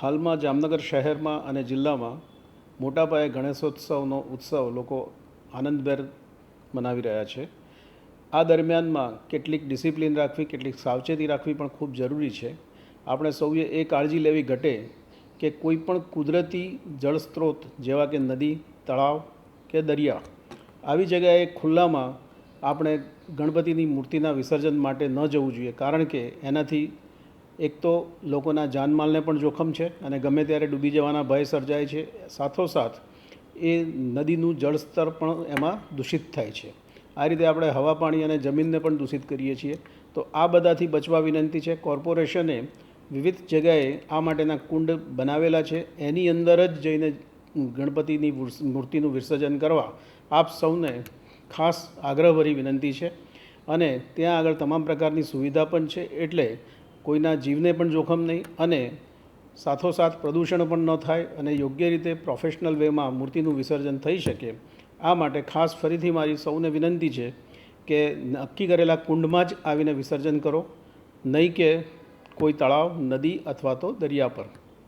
હાલમાં જામનગર શહેરમાં અને જિલ્લામાં મોટા પાયે ગણેશોત્સવનો ઉત્સવ લોકો આનંદભેર મનાવી રહ્યા છે. આ દરમિયાનમાં કેટલીક ડિસિપ્લિન રાખવી, કેટલીક સાવચેતી રાખવી પણ ખૂબ જરૂરી છે. આપણે સૌએ એ કાળજી લેવી ઘટે કે કોઈ પણ કુદરતી જળ સ્ત્રોત જેવા કે નદી, તળાવ કે દરિયા, આવી જગ્યાએ ખુલ્લામાં આપણે ગણપતિની મૂર્તિના વિસર્જન માટે ન જવું જોઈએ. કારણ કે એનાથી એક તો લોકોના જાનમાલને પણ જોખમ છે અને ગમે ત્યારે ડૂબી જવાના ભય સર્જાય છે. સાથોસાથ, એ નદીનું જળસ્તર પણ એમાં દૂષિત થાય છે. આ રીતે આપણે હવા, પાણી અને જમીનને પણ દૂષિત કરીએ છીએ. તો આ બધાથી બચવા વિનંતી છે. કોર્પોરેશને વિવિધ જગ્યાએ આ માટેના કુંડ બનાવેલા છે. એની અંદર જ જઈને ગણપતિની મૂર્તિનું વિસર્જન કરવા આપ સૌને ખાસ આગ્રહભરી વિનંતી છે. અને ત્યાં આગળ તમામ પ્રકારની સુવિધા પણ છે. એટલે કોઈના જીવને પણ જોખમ નહીં અને સાથોસાથ પ્રદૂષણ પણ ન થાય અને યોગ્ય રીતે પ્રોફેશનલ વેમાં મૂર્તિનું વિસર્જન થઈ શકે. આ માટે ખાસ ફરીથી મારી સૌને વિનંતી છે કે નક્કી કરેલા કુંડમાં જ આવીને વિસર્જન કરો. નહીં કે કોઈ તળાવ, નદી અથવા તો દરિયા પર.